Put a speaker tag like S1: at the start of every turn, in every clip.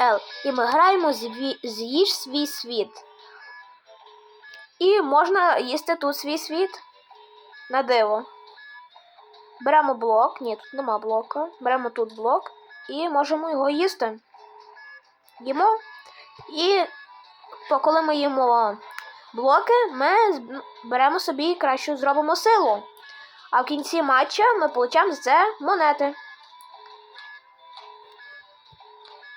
S1: L. І ми граємо з'їж свій світ. І можна їсти тут свій світ. На диво. Беремо блок. Ні, тут нема блока. Беремо тут блок і можемо його їсти. Їмо. І коли ми їмо блоки, ми беремо собі кращу зробимо силу. А в кінці матча ми получаємо за це монети.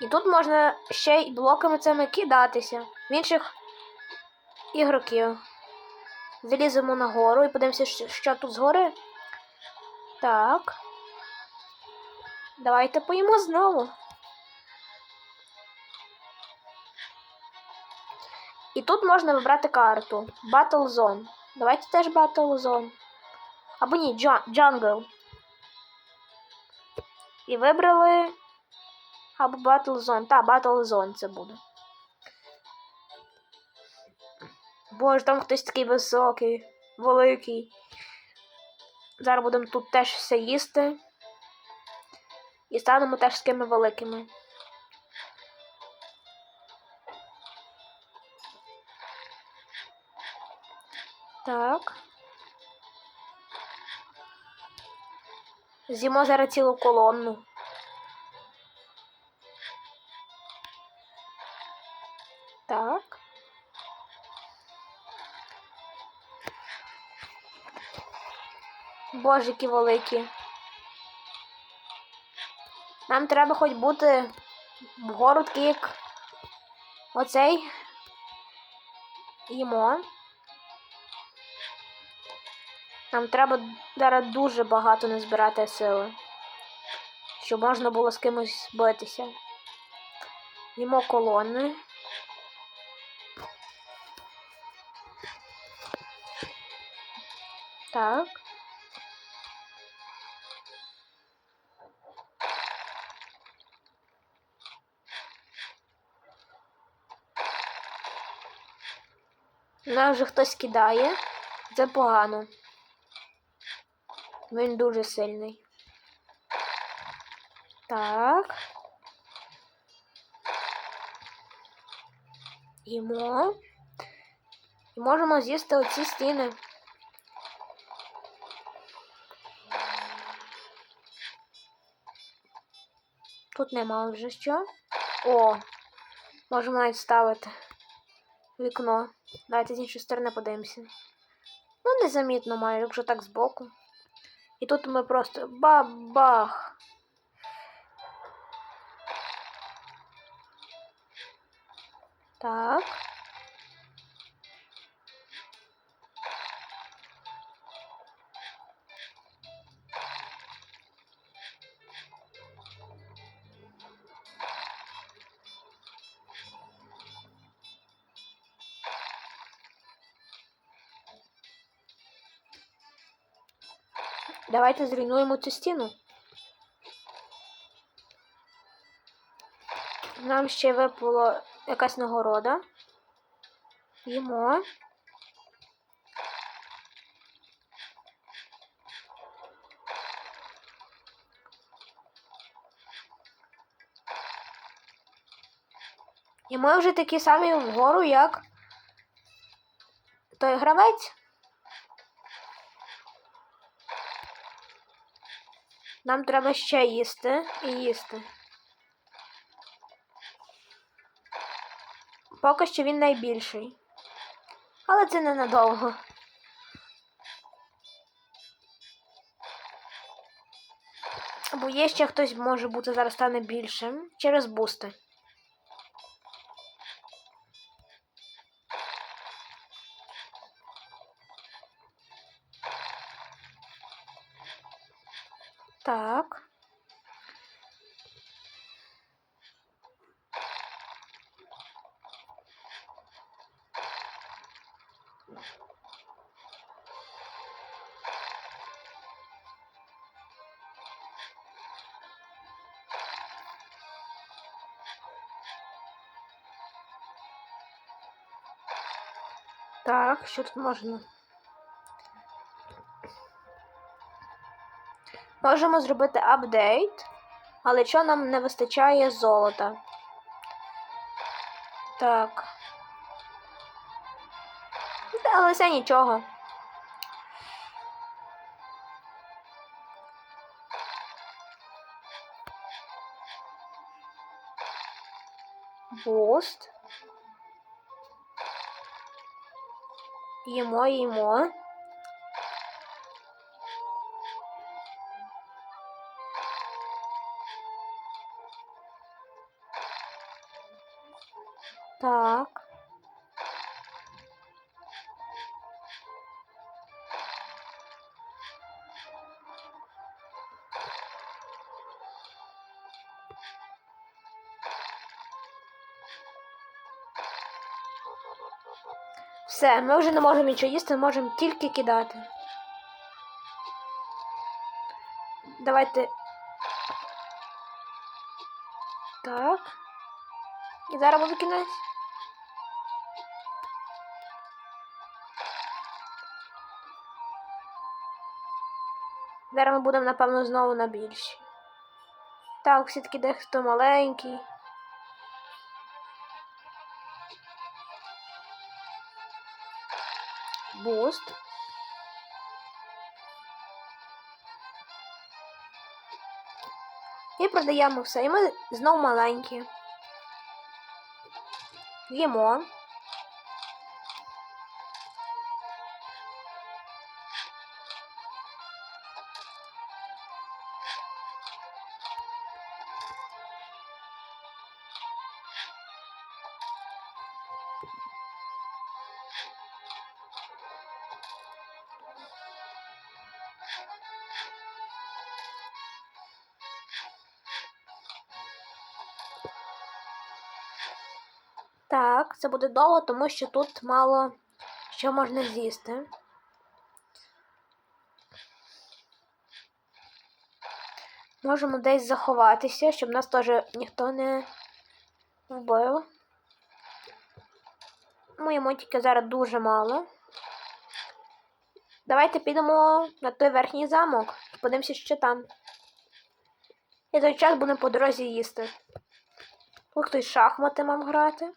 S1: І тут можна ще й блоками цими кидатися в інших ігроків. Заліземо нагору і подивимося, що, тут згори. Так. Давайте поїмо знову. І тут можна вибрати карту. Battle Zone. Давайте теж Battle Zone. Або ні, Jungle. І вибрали. Або Battle Zone. Та, Battle Zone це буде. Боже, там хтось такий високий, великий. Зараз будемо тут теж все їсти. І станемо теж такими великими. Так. З'їмо зараз цілу колонну. Боже, які великі. Нам треба хоч бути вгору такий, як оцей. Їмо. Нам треба зараз дуже багато не збирати сили, щоб можна було з кимось битися. Їмо колони. Так. Нас вже хтось кидає. Це погано. Він дуже сильний. Так. Їмо. І можемо з'їсти оці стіни. Тут нема вже що. О! Можемо навіть ставити вікно. Давайте з іншої сторони подивимося. Ну, незамітно маю, якщо так збоку. І тут ми просто бабах. Так. Давайте зруйнуємо цю стіну. Нам ще випало якась нагорода. Їмо. І ми вже такі самі вгору, як той гравець. Нам треба ще їсти і їсти. Поки що він найбільший. Але це ненадовго. Бо є ще хтось може бути зараз стане більшим через бусти. Так. Так, що тут можна? Можемо зробити апдейт, але що нам не вистачає золота. Так. Та, але це нічого. Буст. Їмо, їмо. Все, ми вже не можемо нічого їсти, можемо тільки кидати. Давайте. Так. І зараз буде кінець. Зараз ми будемо, напевно, знову на більші. Так, все-таки дехто маленький. Буст. І продаємо все. І ми знову маленькі. Їмо. Так, це буде довго, тому що тут мало що можна з'їсти. Можемо десь заховатися, щоб нас теж ніхто не вбив. Моєму тільки зараз дуже мало. Давайте підемо на той верхній замок. Подивимося, що там. І той час будемо по дорозі їсти. Тут хтось шахмати мав грати.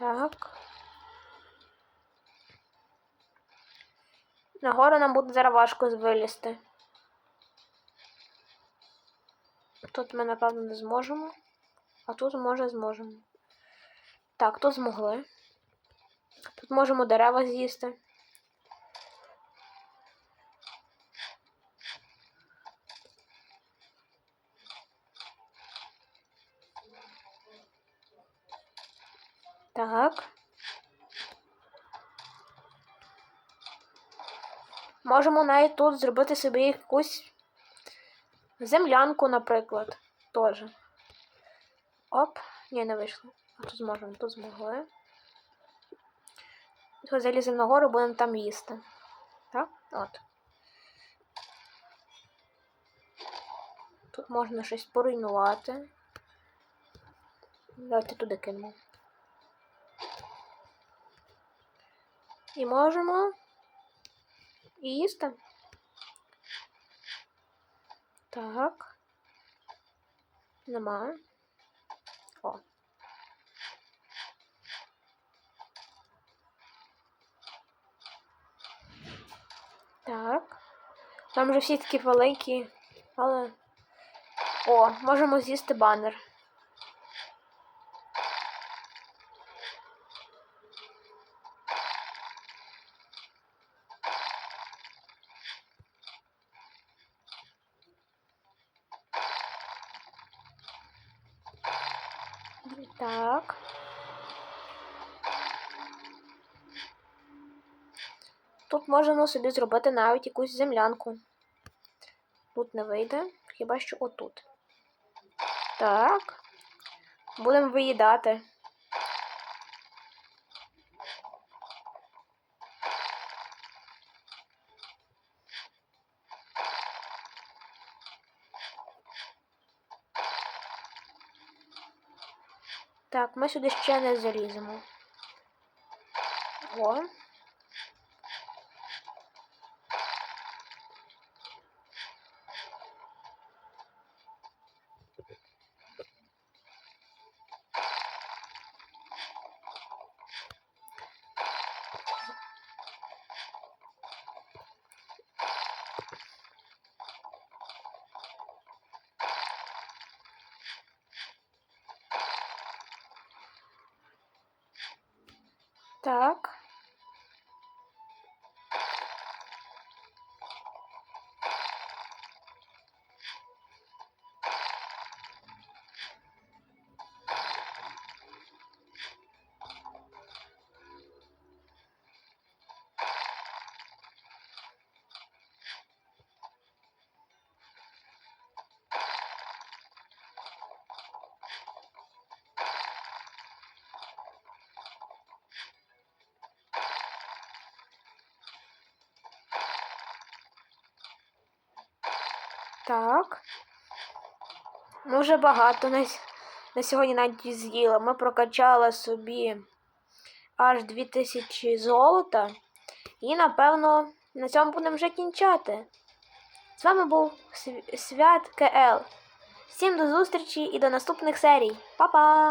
S1: Так. Нагору нам буде зараз важко вилізти. Тут ми, напевно, не зможемо. А тут, може, зможемо. Так, тут змогли. Тут можемо дерева з'їсти. Так. Можемо навіть тут зробити собі якусь землянку, наприклад. Теж. Оп, ні, не вийшло. А тут зможемо, тут змогли. Заліземо на гору, будемо там їсти. Так? От. Тут можна щось поруйнувати. Давайте туди кинемо. І можемо їсти. Так. Нема. О. Так. Там вже всі такі великі, але... О, можемо з'їсти банер. Так. Тут можемо собі зробити навіть якусь землянку. Тут не вийде, хіба що отут. Так. Будемо виїдати. Так, ми сюди ще не заліземо. О. Так. Так. Ми вже багато на, на сьогодні навіть з'їли. Ми прокачали собі аж 2000 золота. І, напевно, на цьому будемо вже кінчати. З вами був Свят КЛ. Всім до зустрічі і до наступних серій. Па-па!